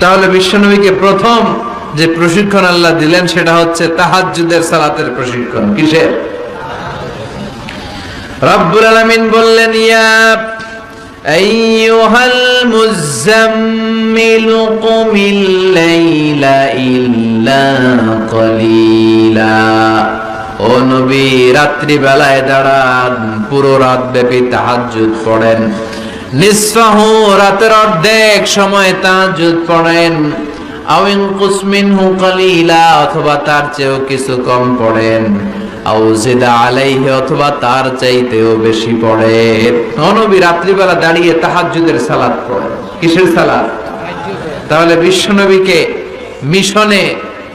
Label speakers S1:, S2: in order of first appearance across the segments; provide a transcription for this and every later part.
S1: তাহলে বিশ্বনবীকে প্রথম যে প্রশিক্ষণ আল্লাহ দিলেন, সেটা হচ্ছে তাহাজ্জুদের সালাতের প্রশিক্ষণ। কিসের? রব্বুল আলামিন বললেন, ইয়া আইয়ুহাল মুজাম্মিল কুমিল লাইলা ইল্লা কলিলা। ও নবী রাত্রি বেলায় দাঁড়ান, পুরো রাত ব্যাপী তাহাজ্জুদ পড়েন। নিসফাহু রাতের অর্ধেক সময় তাহাজ্জুদ পড়েন। আউইন কুসমিনহু কালিলা, অথবা তার চেয়েও কিছু কম পড়েন। আও জিদা অথবা তার চাইতেও বেশি পড়েন নবী রাত্রিবেলা দাঁড়িয়ে তাহাজ্জুদের সালাত পড়েন। কিসের সালাত? তাহলে বিশ্বনবীকে মিশনে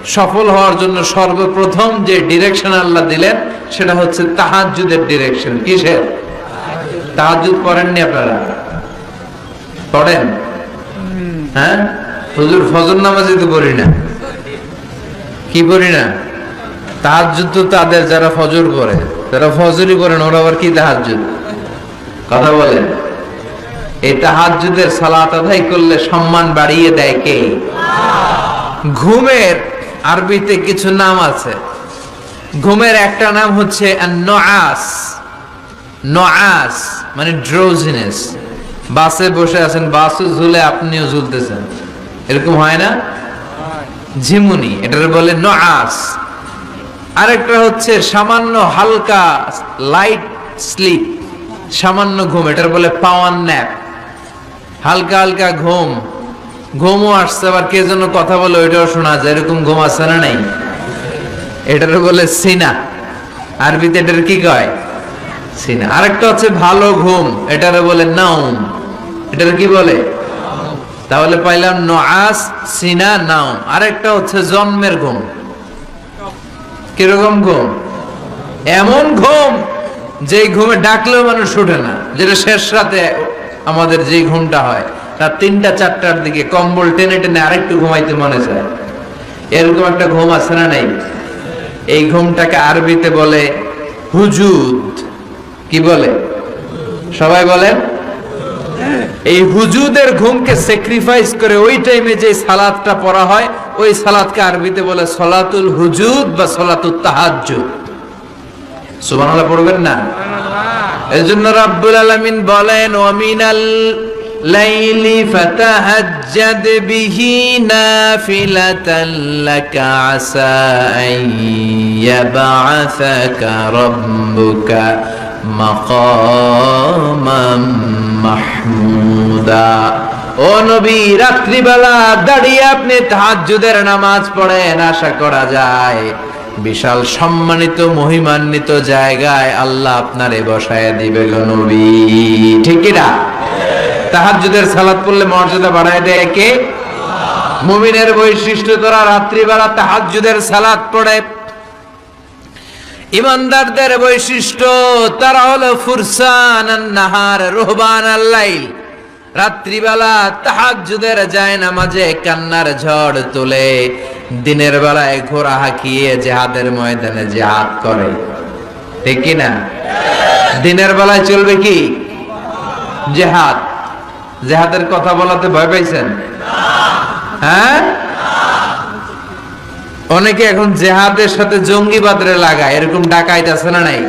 S1: সফল হওয়ার জন্য সর্বপ্রথম যে ডিরেকশন আল্লাহ দিলেন, সেটা হচ্ছে তাহাজ্জুদের ডিরেকশন কিসের? তাহাজ্জুদ পড়েননি আপনারা? পড়েন? হ্যাঁ? হুজুর ফজর নামাজই তো পড়ি না। কি পড়ি না? তাহাজ্জুদ তো তাদের যারা ফজর পড়ে যারা ফজরই পড়েন ওরা আবার কি তাহাজ্জুদ? কথা বলেন। এই তাহাজ্জুদের সালাত আদায় করলে সম্মান বাড়িয়ে দেয় কে? ঘুমের আরবিতে কিছু নাম আছে। ঘুমের একটা নাম হচ্ছে নআস নআস মানে ড্রোজিনেস বাসে বসে আছেন বাসও ঝুলে আপনিও ঝুলতেছেন। এরকম হয় না? ঝিমুনি, এটার বলে নআস আরেকটা হচ্ছে সামান্য হালকা লাইট স্লিপ সামান্য ঘুম, এটার বলে পাওয়ার ন্যাপ হালকা হালকা ঘুম। ঘুমও আসছে, আবার কে যেন কথা বলে, ওইটাও শোনা যায়। এরকম ঘুম আসছে না নাই? এটার বলে সিনা। আরবিতে এটার কি কয়? সিনা। আরেকটা হচ্ছে ভালো ঘুম, এটারে বলে নাউম এটার কি বলে? তাহলে পাইলাম নআস সিনা নাউম আরেকটা হচ্ছে জন্মের ঘুম। কীরকম ঘুম? এমন ঘুম যে ঘুমে ডাকলেও মানুষ উঠে না, যেটা শেষ রাতে আমাদের যে ঘুমটা হয়। তার তিনটা, চারটার দিকে কম্বল টেনে টেনে আরেকটু ঘুমাইতে মনে চায় এরকম একটা ঘুম আছে না নাই? এই ঘুমটাকে আরবিতে বলে হুজুদ। কি বলে? সবাই বলেন? এই হুজুদের ঘুমকে স্যাক্রিফাইস করে ওই টাইমে যে সালাদটা পড়া হয়, ওই সালাদকে আরবিতে বলে সলাতুল হুজুদ বা সলাতুল তাহাজ্জুদ। সুবহানাল্লাহ পড়বেন না? এজন্য রাব্বুল আলামিন বলেন ওয়ামিনাল লাইলি ফাতাহাজ্জাদ বিহি নাফিলাতান লাকা আসা আন ইয়াবআসাকা রাব্বুকা। মাকামাম মাহমুদা। ও নবী, রাত্রিবেলা দাঁড়িয়ে আপনি তাহাজ্জুদের নামাজ পড়েন, আশা করা যায় বিশাল সম্মানিত, মহিমান্বিত জায়গায় আল্লাহ আপনারে বসায় দিবে গো নবী। ঠিক না? তাহাজ্জুদের সালাত পড়লে মর্যাদা বাড়ায় দেয় কে? মুমিনের বৈশিষ্ট্য তোরা রাত্রিবেলা তাহাজ্জুদের সালাত পড়ে ইমানদারদের বৈশিষ্ট্য, তারা হলো ফুরসান নাহার, রোহবান আল্লাইল রাত্রিবেলা তাহাজ্জুদের যায় নামাজে কান্নার ঝড় তোলে, দিনের বেলায় ঘোড়া হাঁকিয়ে জেহাদের ময়দানে জেহাদ করে। ঠিক না? দিনের বেলায় চলবে কি? জেহাদ। জেহাদের কথা বলাতে ভয় পাইছেন? হ্যাঁ? অনেকে এখন জেহাদের সাথে জঙ্গিবাদরে লাগায়, এরকম ডাকাইত আছে না নাই?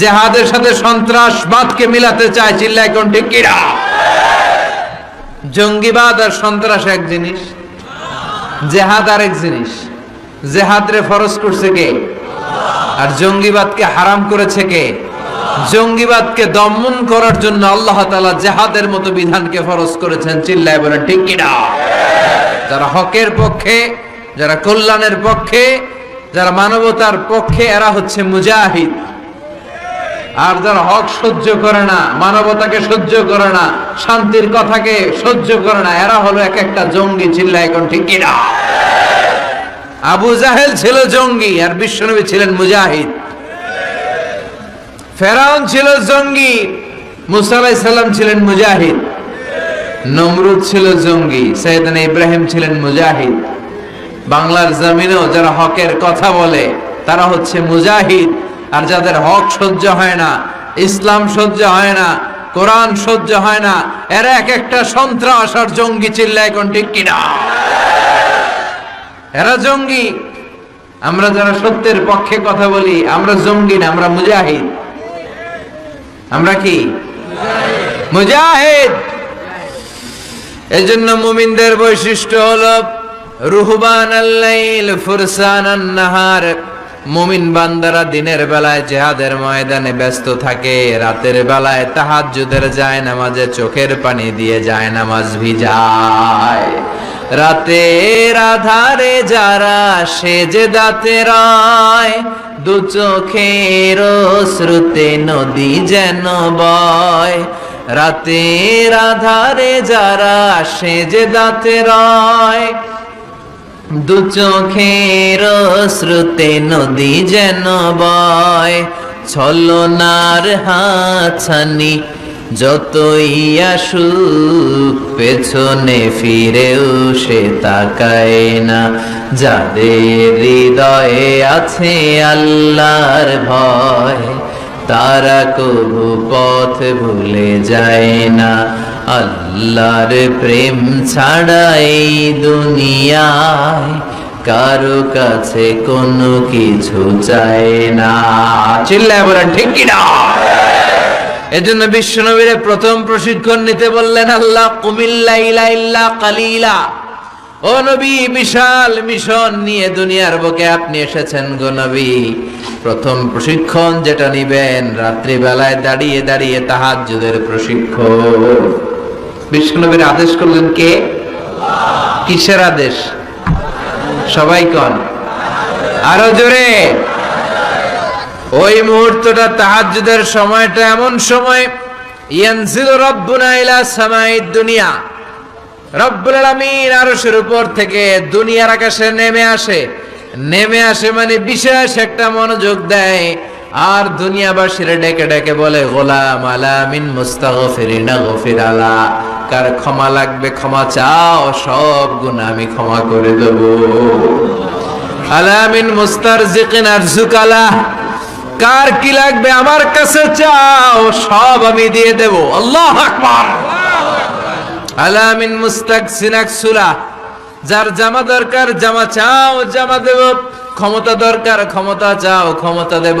S1: জেহাদের সাথে সন্ত্রাসবাদকে মিলাতে চায় চিল্লা এখন ঠিক জঙ্গিবাদ আর সন্ত্রাস এক জিনিস, জেহাদ আর এক জিনিস। জেহাদরে ফরজ করছে কে? আর জঙ্গিবাদকে হারাম করেছে কে? জঙ্গিবাদকে দমন করার জন্য আল্লাহ তাআলা জেহাদের মতো বিধানকে ফরজ করেছেন, চিল্লায় বলেন, ঠিক কিনা? যারা হকের পক্ষে যারা কল্যাণের পক্ষে, যারা মানবতার পক্ষে, এরা হচ্ছে মুজাহিদ। আর যারা হক সহ্য করে না, মানবতাকে সহ্য করে না, শান্তির কথাকে সহ্য করে না, এরা হলো এক একটা জঙ্গি চিল্লা এখন ঠিক কিনা আবু জাহেল ছিল জঙ্গি, আর বিশ্বনবী ছিলেন মুজাহিদ। ফেরাউন ছিল জঙ্গি, মুসা আলাইহিস সালাম ছিলেন মুজাহিদ। নমরুদ ছিল জঙ্গি সৈয়দানা ইব্রাহিম ছিলেন মুজাহিদ। বাংলার জমিনেও যারা হকের কথা বলে, তারা হচ্ছে মুজাহিদ। আর যাদের হক সহ্য হয় না, ইসলাম সহ্য হয় না, কোরআন সহ্য হয় না, এরা এক একটা সন্ত্রাস আর জঙ্গি চিল্লা এখন ঠিক কিনা? এরা জঙ্গি। আমরা যারা সত্যের পক্ষে কথা বলি, আমরা জঙ্গি না, আমরা মুজাহিদ। আমরা কি? মুজাহিদ। এই জন্য মুমিনদের বৈশিষ্ট্য হলো রুহবান আল্লাইল ফুরসান নাহার মুমিন বান্দারা দিনের বেলায় জেহাদের ময়দানে ব্যস্ত থাকে, রাতের বেলায় তাহাজ্জুদের যায় নামাজে চোখের পানি দিয়ে যায় নামাজ ভিজায়। রাতের আধারে যারা সেজে দাতে রায়, দু চোখের শ্রুতে নদী যেন বয়। রাতের আধারে যারা সেজে দাতে রয় দু চোখের শ্রুতে নদী যেন বয়, ছলনার হাছানি যতই আসুক পেছনে ফিরেও সে তাকায় না। যাদের হৃদয়ে আছে আল্লাহর ভয়, তারা কবু পথ ভুলে যায় না। আল্লাহর প্রেম ছাড়া এই দুনিয়ায় কারও কাছে কোনো কিছু চায় না। চিল্লায় বলেন, ঠিক কিনা? এজন্য বিশ্বনবীরে প্রথম প্রশিক্ষণ নিতে বললেন আল্লাহ কুমিল্লা ইলা কালিলা। ও নবী, বিশাল মিশন নিয়ে দুনিয়ার বুকে আপনি এসেছেন গো নবী। প্রথম প্রশিক্ষণ যেটা নিবেন রাত্রি বেলায় দাঁড়িয়ে দাঁড়িয়ে তাহাজ্জুদের প্রশিক্ষণ। বিষ্ণুনবীর আদেশ করলেন কে? কিসের আদেশ? সবাই কন। আরও জোরে। ওই মুহূর্তটা তাহাজ্জুদের সময়টা এমন সময়, ইয়ানজিলু রব্বুনা ইলা সামাইদ দুনিয়া। উপর থেকে দুনিয়ার আকাশে নেমে আসে। নেমে আসে মানে বিশেষ একটা মনোযোগ দেয়। আর দুনিয়াবাসীরা ডেকে ডেকে বলে, গোলাম আলামিন মুস্তাগফিরিনা, গফির আলা। কার ক্ষমা লাগবে, ক্ষমা চাও, সব গুনাহ আমি ক্ষমা করে দেব। আলামিন মুস্তারজিকিন আরজুকালা কার কি লাগবে আমার কাছে চাও, সব আমি দিয়ে দেব। আল্লাহ আকবার। আলামিন মুস্তাক সিনাক সুলা যার জামা দরকার জামা চাও, জামা দেব। ক্ষমতা দরকার, ক্ষমতা চাও, ক্ষমতা দেব।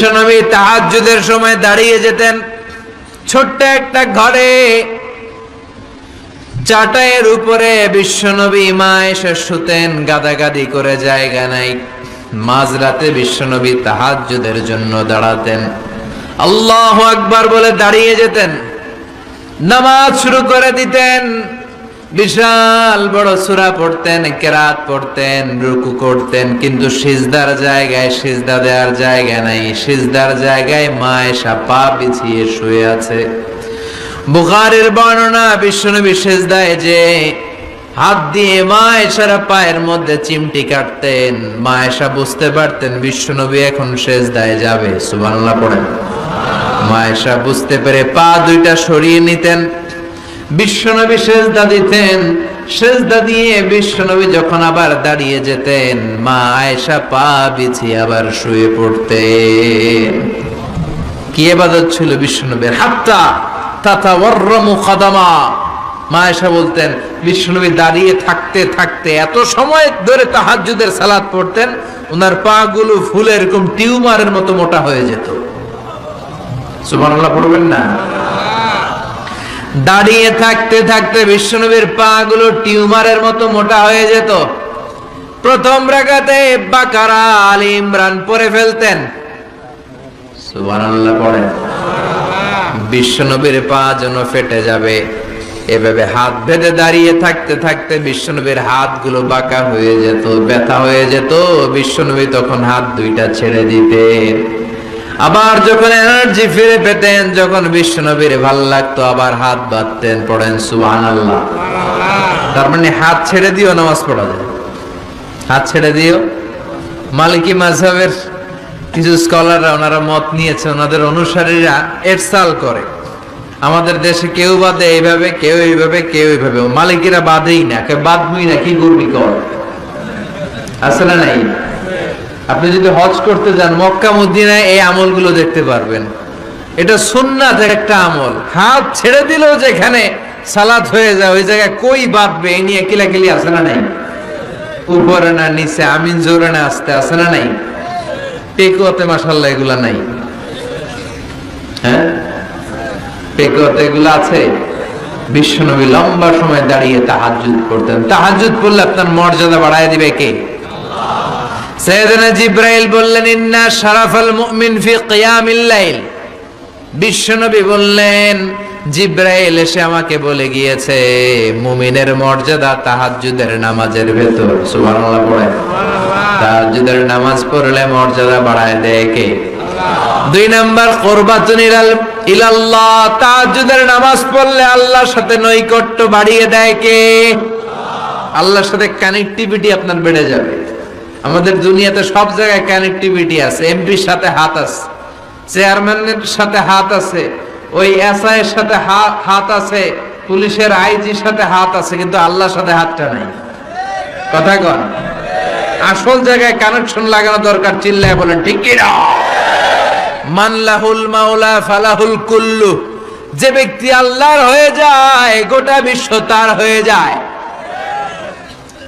S1: নবী তাহাজ্জুদের সময় দাঁড়িয়ে যেতেন ছোট্ট একটা ঘরে। চাটায়ের উপরে বিশ্বনবী মা এসে শুতেন, গাদাগাদি করে জায়গা নাই। মাঝরাতে বিশ্বনবী তাহাজ্জুদের জন্য দাঁড়াতেন। আল্লাহ আকবার বলে দাঁড়িয়ে যেতেন। নামাজ শুরু করে দিতেন। বিশাল বড় সুরা পড়তেন, কেরাত পড়তেন, রুকু করতেন, কিন্তু সিজদার জায়গায় সিজদা দেওয়ার জায়গা নাই। সিজদার জায়গায় মা এসা পা বিছিয়ে শুয়ে আছে। বুখারের বর্ণনা, বিশ্বনবী সেজদায় যে হাত দিয়ে মা পায়ের মধ্যে চিমটি কাটতেন মা এসা বুঝতে পারতেন বিশ্বনবী এখন সেজদায় যাবে। সুবহানাল্লাহ পড়েন। মা এসা বুঝতে পেরে পা দুইটা সরিয়ে নিতেন। বিশ্বনবী সেজদা দিতেন। সেজদা দিয়ে বিশ্বনবী যখন আবার দাঁড়িয়ে যেতেন, মা আয়েশা পা বিছিয়ে আবার শুয়ে পড়তেন। কি এবাদত ছিল বিশ্বনবীর? হাতটা তাতা ওয়াররামু কাদামা মা আয়েশা বলতেন, বিশ্বনবী দাঁড়িয়ে থাকতে থাকতে এত সময় ধরে তাহাজ্জুদের সালাত পড়তেন ওনার পা গুলো ফুলে এরকম টিউমারের মতো মোটা হয়ে যেত। সুবহানাল্লাহ, পড়বেন না? দাঁড়িয়ে থাকতে থাকতে বিশ্বনবীর পা গুলো টিউমারের মতো মোটা হয়ে যেত। প্রথম রাগাতে বাকারা আলী ইমরান পরে ফেলতেন। সুবহানাল্লাহ পড়েন বিশ্বনবীর পা যেন ফেটে যাবে। এভাবে হাত বেঁধে দাঁড়িয়ে থাকতে থাকতে বিশ্বনবীর হাতগুলো বাঁকা হয়ে যেত, ব্যথা হয়ে যেত। বিশ্বনবী তখন হাত দুইটা ছেড়ে দিতেন। আবার যখন এনার্জি ফিরে পেতেন, যখন বিশ্ব নবীর ভালো লাগতো, আবার হাত বাঁধতেন, পড়েন সুবহান আল্লাহ তার মানে হাত ছেড়ে দিও, নামাজ পড়া যায়। হাত ছেড়ে দিও। মালিকি মাঝহের কিছু স্কলাররা ওনারা মত নিয়েছে, ওনাদের অনুসারীরা এরসাল করে। আমাদের দেশে কেউ বাদে এইভাবে, কেউ এইভাবে কেউ এইভাবে। মালিকেরা বাদেই না কেউ বাদবই না, কি করবি কর? আছে না নাই? আপনি যদি হজ করতে যান মক্কা, মদিনায় এই আমলগুলো দেখতে পারবেন। এটা সুন্নাত একটা আমল। হাত ছেড়ে দিলেও যেখানে সালাদ হয়ে যায়, ওই জায়গায় কই বাঁধবে? এই নিয়ে কিলাকিলি আছে না নাই? উপরে না নিচে, আমিন জোরে না আসতে, আছে না নাই? পেকুয়াতে মাসাল্লাহ এগুলা নাই। হ্যাঁ? পেকুয়াতে এগুলো আছে। বিশ্বনবী লম্বা সময় দাঁড়িয়ে তাহাজুদ করতেন। তাহাজুদ করলে আপনার মর্যাদা বাড়ায় দিবে কে? সৈয়দনা জিব্রাইল বললেন, ইন্না শারাফাল মুমিন ফি কিয়ামিল লাইল। বিশ্বনবী বললেন, জিব্রাইল এসে আমাকে বলে গিয়েছে, মুমিনের মর্যাদা তাহাজ্জুদের নামাজের ভেতর। সুবহানাল্লাহ পড়ে। তাহাজ্জুদের নামাজ পড়লে মর্যাদা বাড়ায় দেয় কে? দুই নাম্বার, কোরবাতুন ইলাল, ইলাল্লাহ। তাহাজ্জুদের নামাজ পড়লে আল্লাহর সাথে নৈকট্য বাড়িয়ে দেয় কে? আল্লাহর সাথে কানেক্টিভিটি আপনার বেড়ে যাবে। আমাদের দুনিয়াতে সব জায়গায় কানেক্টিভিটি আছে এমপির সাথে হাত আছে চেয়ারম্যানের সাথে হাত আছে, ওই এসআই এর সাথে হাত আছে, পুলিশের আইজির সাথে হাত আছে, কিন্তু আল্লাহর সাথে হাতটা নাই। কথা কন। আসল জায়গায় কানেকশন লাগানো দরকার, চিল্লায় বলেন, ঠিক কি না? মানলাহুল মাওলা ফালাহুল কুল্লু, যে ব্যক্তি আল্লাহর হয়ে যায়, গোটা বিশ্ব তার হয়ে যায়।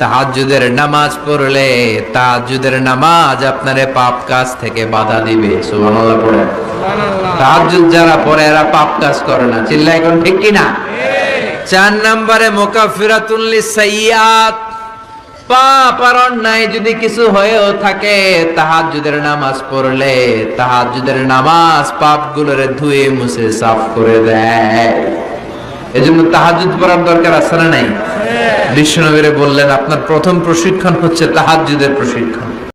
S1: তাহাজ্জুদের নামাজ পড়লে তাহাজ্জুদের নামাজ আপনারে পাপ কাজ থেকে বাধা দিবে। সুবহানাল্লাহ পড়ে তাহাজ্জুদ যারা পড়ে এরা পাপ কাজ করে না। চিল্লা এখন ঠিক কি না? চার নম্বরে মুকাফিরাতুল লিসাইয়াত পাপ আর অন্যায় যদি কিছু হয়েও থাকে তাহাজ্জুদের নামাজ পড়লে তাহাজ্জুদের নামাজ পাপগুলোর ধুয়ে মুছে সাফ করে দেয়। এজন্য তাহাজ্জুদ পড়ার দরকার আছে না নাই? বিশ্বনবীরে বললেন আপনার প্রথম প্রশিক্ষণ হচ্ছে তাহাজুদের প্রশিক্ষণ।